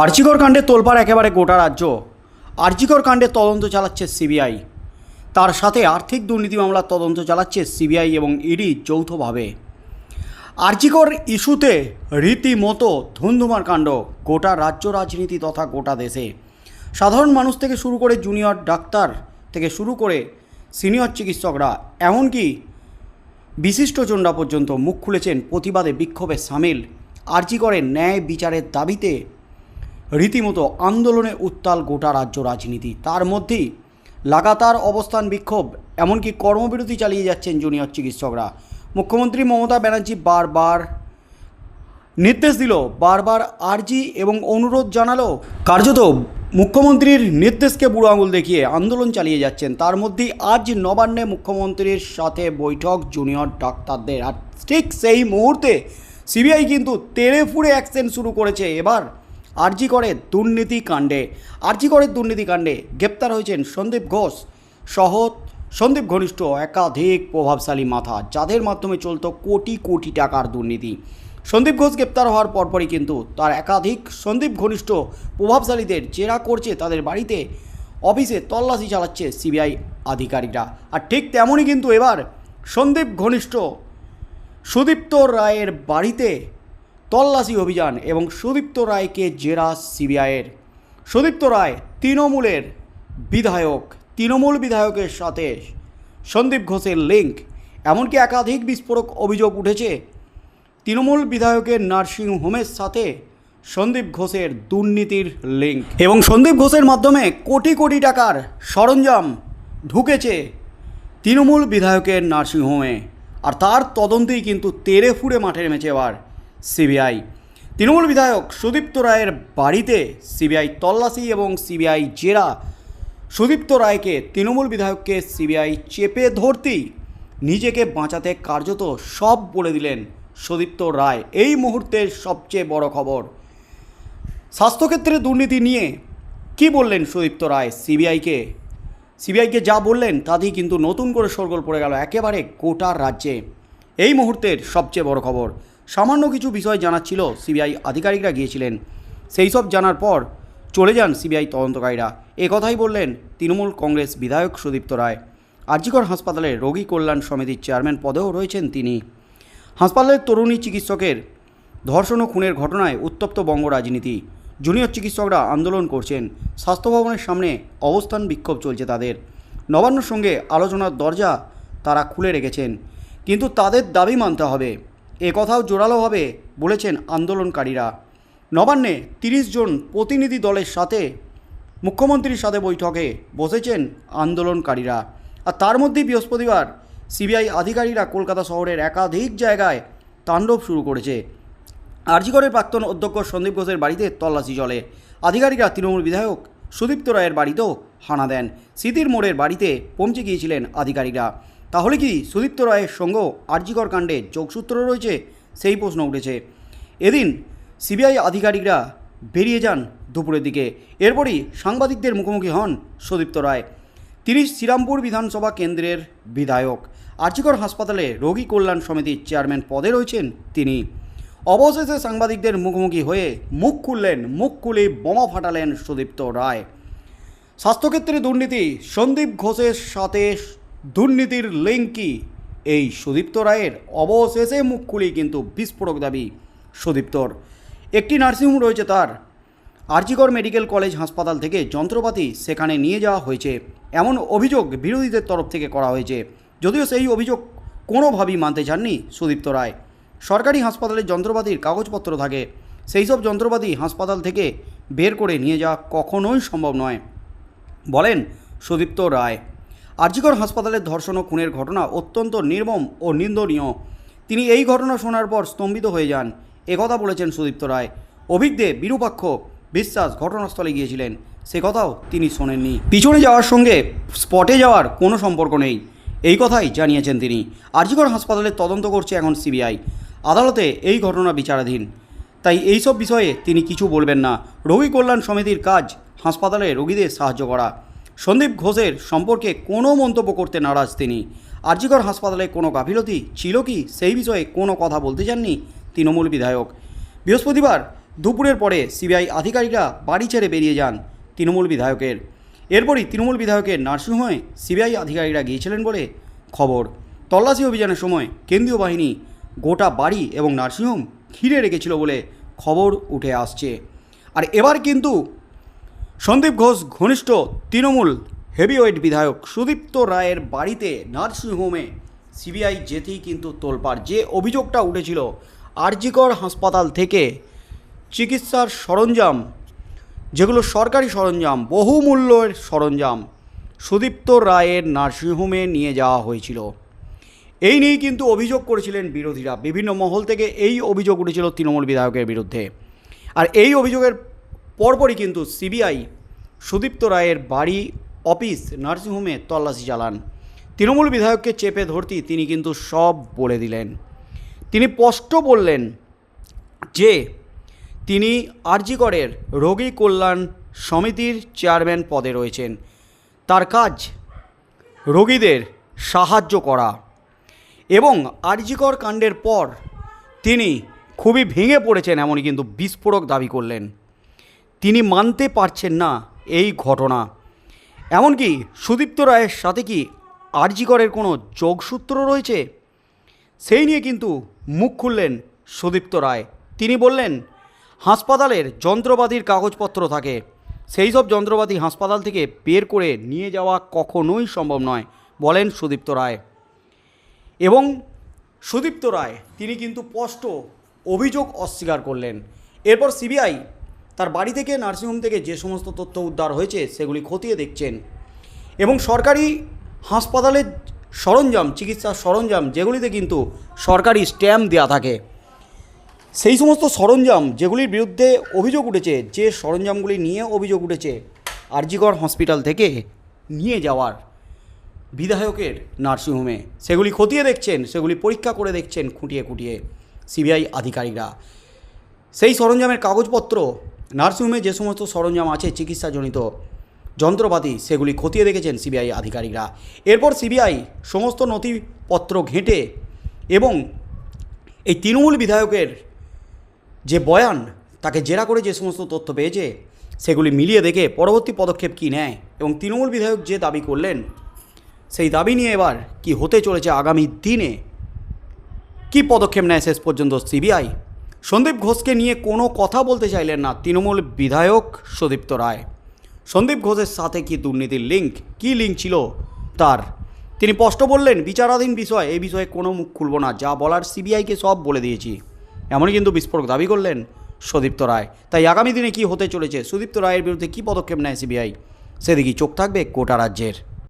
আর্চিকর কাণ্ডে তোলপাড় একেবারে গোটা রাজ্য। আর্চিকর কাণ্ডে তদন্ত চালাচ্ছে সিবিআই। তার সাথে আর্থিক দুর্নীতি মামলার তদন্ত চালাচ্ছে সিবিআই এবং ইডি যৌথভাবে। আর্চিকর ইস্যুতে রীতিমতো ধুন্ধুমার কাণ্ড, গোটা রাজ্য রাজনীতি তথা গোটা দেশে। সাধারণ মানুষ থেকে শুরু করে জুনিয়র ডাক্তার থেকে শুরু করে সিনিয়র চিকিৎসকরা, এমনকি বিশিষ্টজনরা পর্যন্ত মুখ খুলেছেন প্রতিবাদে বিক্ষোভে সামিল। আর্জি করে ন্যায় বিচারের দাবিতে রীতিমতো আন্দোলনে উত্তাল গোটা রাজ্য রাজনীতি। তার মধ্যেই লাগাতার অবস্থান বিক্ষোভ, এমনকি কর্মবিরতি চালিয়ে যাচ্ছেন জুনিয়র চিকিৎসকরা। মুখ্যমন্ত্রী মমতা ব্যানার্জি বারবার নির্দেশ দিল, বারবার আর্জি এবং অনুরোধ জানালো। কার্যত মুখ্যমন্ত্রীর নির্দেশকে বুড়ো আঙুল দেখিয়ে আন্দোলন চালিয়ে যাচ্ছেন। তার মধ্যেই আজ নবান্নে মুখ্যমন্ত্রীর সাথে বৈঠক, জুনিয়র ডাক্তারদের। আর ঠিক সেই মুহূর্তে সিবিআই কিন্তু তেড়ে ফুড়ে অ্যাকশন শুরু করেছে। এবার আরজি করে দুর্নীতি কাণ্ডে। আরজি করে দুর্নীতি কাণ্ডে গ্রেপ্তার হয়েছেন সন্দীপ ঘোষ সহ সন্দীপ ঘনিষ্ঠ একাধিক প্রভাবশালী মাথা, যাদের মাধ্যমে চলত কোটি কোটি টাকার দুর্নীতি। সন্দীপ ঘোষ গ্রেপ্তার হওয়ার পরপরই কিন্তু তার একাধিক সন্দীপ ঘনিষ্ঠ প্রভাবশালীদের জেরা করছে তাদের বাড়িতে। অফিসে তল্লাশি চালাচ্ছে সিবিআই আধিকারিকরা। আর ঠিক তেমনই কিন্তু এবার সন্দীপ ঘনিষ্ঠ সুদীপ্ত রায়ের বাড়িতে তল্লাশি অভিযান এবং সুদীপ্ত রায়কে জেরা সিবিআইয়ের। সুদীপ্ত রায় তৃণমূলের বিধায়ক, তৃণমূল বিধায়কের সাথে সন্দীপ ঘোষের লিঙ্ক এমনকি একাধিক বিস্ফোরক অভিযোগ উঠেছে। তৃণমূল বিধায়কের নার্সিং হোমের সাথে সন্দীপ ঘোষের দুর্নীতির লিঙ্ক এবং সন্দীপ ঘোষের মাধ্যমে কোটি কোটি টাকার সরঞ্জাম ঢুকেছে তৃণমূল বিধায়কের নার্সিংহোমে আর তার তদন্তেই কিন্তু তেরে ফুড়ে মাঠে নেমেছে এবার সিবিআই। তৃণমূল বিধায়ক সুদীপ্ত রায়ের বাড়িতে সিবিআই তল্লাশি এবং সিবিআই জেরা। সুদীপ্ত রায়কে তৃণমূল বিধায়ককে সিবিআই চেপে ধরতেই নিজেকে বাঁচাতে কার্যত সব বলে দিলেন সুদীপ্ত রায়। এই মুহূর্তের সবচেয়ে বড় খবর, স্বাস্থ্যক্ষেত্রে দুর্নীতি নিয়ে কি বললেন সুদীপ্ত রায় সিবিআইকে? সিবিআইকে যা বললেন তাতেই কিন্তু নতুন করে সরগোল পড়ে গেল একেবারে গোটা রাজ্যে। এই মুহূর্তের সবচেয়ে বড় খবর সামান্য কিছু বিষয় জানার ছিল সিবিআই আধিকারিকরা গিয়েছিলেন। সেই সব জানার পর চলে যান সিবিআই তদন্তকারীরা। এ কথাই বললেন তৃণমূল কংগ্রেস বিধায়ক সুদীপ্ত রায়। আরজিকর হাসপাতালে রোগী কল্যাণ সমিতির চেয়ারম্যান পদেও রয়েছেন তিনি। হাসপাতালের তরুণী চিকিৎসকের ধর্ষণ ও খুনের ঘটনায় উত্তপ্ত বঙ্গ রাজনীতি। জুনিয়র চিকিৎসকরা আন্দোলন করছেন। স্বাস্থ্য ভবনের সামনে অবস্থান বিক্ষোভ চলছে তাদের। নবান্নর সঙ্গে আলোচনার দরজা তারা খুলে রেখেছেন। কিন্তু তাদের দাবি মানতে হবে। এ কথাও জোরালোভাবে বলেছেন আন্দোলনকারীরা। নবান্নে তিরিশ জন প্রতিনিধি দলের সাথে মুখ্যমন্ত্রীর সাথে বৈঠকে বসেছেন আন্দোলনকারীরা। আর তার মধ্যেই বৃহস্পতিবার সিবিআই আধিকারিকরা কলকাতা শহরের একাধিক জায়গায় তাণ্ডব শুরু করেছে। আরজিগড়ের প্রাক্তন অধ্যক্ষ সন্দীপ ঘোষের বাড়িতে তল্লাশি চলে। আধিকারিকরা তৃণমূল বিধায়ক সুদীপ্ত রায়ের বাড়িতেও হানা দেন। স্মৃতির মোড়ের বাড়িতে পৌঁছে গিয়েছিলেন আধিকারিকরা। তাহলে কি সুদীপ্ত রায়ের সঙ্গেও আরজিগড় কাণ্ডে যোগসূত্র রয়েছে? সেই প্রশ্ন উঠেছে। এদিন সিবিআই আধিকারিকরা বেরিয়ে যান দুপুরের দিকে। এরপরই সাংবাদিকদের মুখোমুখি হন সুদীপ্ত রায়। তিনি শ্রীরামপুর বিধানসভা কেন্দ্রের বিধায়ক। আর্চিকর হাসপাতালে রোগী কল্যাণ সমিতির চেয়ারম্যান পদে রয়েছেন তিনি। অবশেষে সাংবাদিকদের মুখোমুখি হয়ে মুখ খুললেন, মুখ খুলে বোমা ফাটালেন সুদীপ্ত রায়। স্বাস্থ্যক্ষেত্রে দুর্নীতি, সন্দীপ ঘোষের সাথে দুর্নীতির লিঙ্ক কি? এই সুদীপ্ত রায়ের অবশেষে মুখ খুলেই কিন্তু বিস্ফোরক দাবি সুদীপ্তর। একটি নার্সিংহোম রয়েছে তার। আরজিকর মেডিকেল কলেজ হাসপাতাল থেকে যন্ত্রপাতি সেখানে নিয়ে যাওয়া হয়েছে। এমন অভিযোগ বিরোধীদের তরফ থেকে করা হয়েছে। যদিও সেই অভিযোগ কোনোভাবেই মানতে চাননি সুদীপ্ত রায়। সরকারি হাসপাতালের যন্ত্রপাতির কাগজপত্র থাকে। সেই সব যন্ত্রপাতি হাসপাতাল থেকে বের করে নিয়ে যাওয়া কখনোই সম্ভব নয়, বলেন সুদীপ্ত রায়। আরজিকর হাসপাতালের ধর্ষণ ও খুনের ঘটনা অত্যন্ত নির্মম ও নিন্দনীয়। তিনি এই ঘটনা শোনার পর স্তম্ভিত হয়ে যান। একথা বলেছেন সুদীপ্ত রায়। অভিজ্ঞে বিরূপাক্ষ বিশ্বাস ঘটনাস্থলে গিয়েছিলেন। সে কথাও তিনি শোনেননি। পিছনে যাওয়ার সঙ্গে স্পটে যাওয়ার কোনো সম্পর্ক নেই। এই কথাই জানিয়েছেন তিনি। আরজিকর হাসপাতালের তদন্ত করছে এখন সিবিআই। আদালতে এই ঘটনা বিচারাধীন। তাই এইসব বিষয়ে তিনি কিছু বলবেন না। রোগী কল্যাণ সমিতির কাজ হাসপাতালে রোগীদের সাহায্য করা। সন্দীপ ঘোষের সম্পর্কে কোনো মন্তব্য করতে নারাজ তিনি। আরজিকর হাসপাতালে কোনো গাফিলতি ছিল কি? সেই বিষয়ে কোনো কথা বলতে চাননি তৃণমূল বিধায়ক। বৃহস্পতিবার দুপুরের পরে সিবিআই আধিকারিকরা বাড়ি ছেড়ে বেরিয়ে যান তৃণমূল বিধায়কের। এরপরই তৃণমূল বিধায়কের নার্সিংহোমে সিবিআই আধিকারিকরা গিয়েছিলেন বলে খবর। তল্লাশি অভিযানের সময় কেন্দ্রীয় বাহিনী গোটা বাড়ি এবং নার্সিংহোম ঘিরে রেখেছিল বলে খবর উঠে আসছে। আর এবার কিন্তু সন্দীপ ঘোষ, ঘনিষ্ঠ তৃণমূল হেভিওয়েট বিধায়ক সুদীপ্ত রায়ের বাড়িতে নার্সিংহোমে সিবিআই যেতেই কিন্তু তোলপাড়। যে অভিযোগটা উঠেছিল, আরজিকর হাসপাতাল থেকে চিকিৎসার সরঞ্জাম, যেগুলো সরকারি সরঞ্জাম, বহুমূল্যের সরঞ্জাম সুদীপ্ত রায়ের নার্সিংহোমে নিয়ে যাওয়া হয়েছিল। এই নিয়েই কিন্তু অভিযোগ করেছিলেন বিরোধীরা। বিভিন্ন মহল থেকে এই অভিযোগ উঠেছিল তৃণমূল বিধায়কের বিরুদ্ধে। আর এই অভিযোগের পরপরই কিন্তু সিবিআই সুদীপ্ত রায়ের বাড়ি, অফিস, নার্সিংহোমে তল্লাশি চালান। তৃণমূল বিধায়ককে চেপে ধরতেই তিনি কিন্তু সব বলে দিলেন। তিনি স্পষ্ট বললেন যে, তিনি আরজিকরের রোগী কল্যাণ সমিতির চেয়ারম্যান পদে রয়েছেন। তার কাজ, রোগীদের সাহায্য করা। এবং আরজিকর কাণ্ডের পর তিনি খুবই ভেঙে পড়েছেন এমনই কিন্তু বিস্ফোরক দাবি করলেন। তিনি মানতে পারছেন না এই ঘটনা। এমনকি সুদীপ্ত রায়ের সাথে কি আরজিকরের কোনো যোগসূত্র রয়েছে? সেই নিয়ে কিন্তু মুখ খুললেন সুদীপ্ত রায়। তিনি বললেন, হাসপাতালের যন্ত্রপাতির কাগজপত্র থাকে। সেই সব যন্ত্রপাতি হাসপাতাল থেকে বের করে নিয়ে যাওয়া কখনোই সম্ভব নয়, বলেন সুদীপ্ত রায়। এবং সুদীপ্ত রায়, তিনি কিন্তু স্পষ্ট অভিযোগ অস্বীকার করলেন। এরপর সিবিআই তার বাড়ি থেকে, নার্সিংহোম থেকে যে সমস্ত তথ্য উদ্ধার হয়েছে, সেগুলি খতিয়ে দেখছেন। এবং সরকারি হাসপাতালের সরঞ্জাম চিকিৎসার সরঞ্জাম, যেগুলিতে কিন্তু সরকারি স্ট্যাম্প দেওয়া থাকে, সেই সমস্ত সরঞ্জাম যেগুলির বিরুদ্ধে অভিযোগ উঠেছে, যে সরঞ্জামগুলি নিয়ে অভিযোগ উঠেছে, আরজিকর হসপিটাল থেকে নিয়ে যাওয়ার বিধায়কের নার্সিংহোমে। সেগুলি খতিয়ে দেখছেন, সেগুলি পরীক্ষা করে দেখছেন খুঁটিয়ে খুঁটিয়ে সিবিআই আধিকারিকরা। সেই সরঞ্জামের কাগজপত্র নার্সিংহোমে যে সমস্ত সরঞ্জাম আছে চিকিৎসাজনিত যন্ত্রপাতি, সেগুলি খতিয়ে দেখেছেন সিবিআই আধিকারিকরা। এরপর সিবিআই সমস্ত নথিপত্র ঘেঁটে এবং এই তৃণমূল বিধায়কের যে বয়ান, তাকে জেরা করে যে সমস্ত তথ্য পেয়েছে, সেগুলি মিলিয়ে দেখে পরবর্তী পদক্ষেপ কী নেয় এবং তৃণমূল বিধায়ক যে দাবি করলেন, সেই দাবি নিয়ে এবার কি হতে চলেছে আগামী দিনে, কি পদক্ষেপ নেয় শেষ পর্যন্ত সিবিআই? সন্দীপ ঘোষকে নিয়ে কোনো কথা বলতে চাইলেন না তৃণমূল বিধায়ক সুদীপ্ত রায়। সন্দীপ ঘোষের সাথে কি দুর্নীতির লিঙ্ক? কি লিঙ্ক ছিল তার? তিনি স্পষ্ট বললেন, বিচারাধীন বিষয় এই বিষয়ে কোনো মুখ খুলব না। যা বলার সিবিআইকে সব বলে দিয়েছি। এমনই কিন্তু বিস্ফোরক দাবি করলেন সুদীপ্ত রায়। তাই আগামী দিনে কি হতে চলেছে? সুদীপ্ত রায়ের বিরুদ্ধে কি পদক্ষেপ নেয় সিবিআই? সেদিকেই চোখ থাকবে কোটা রাজ্যের।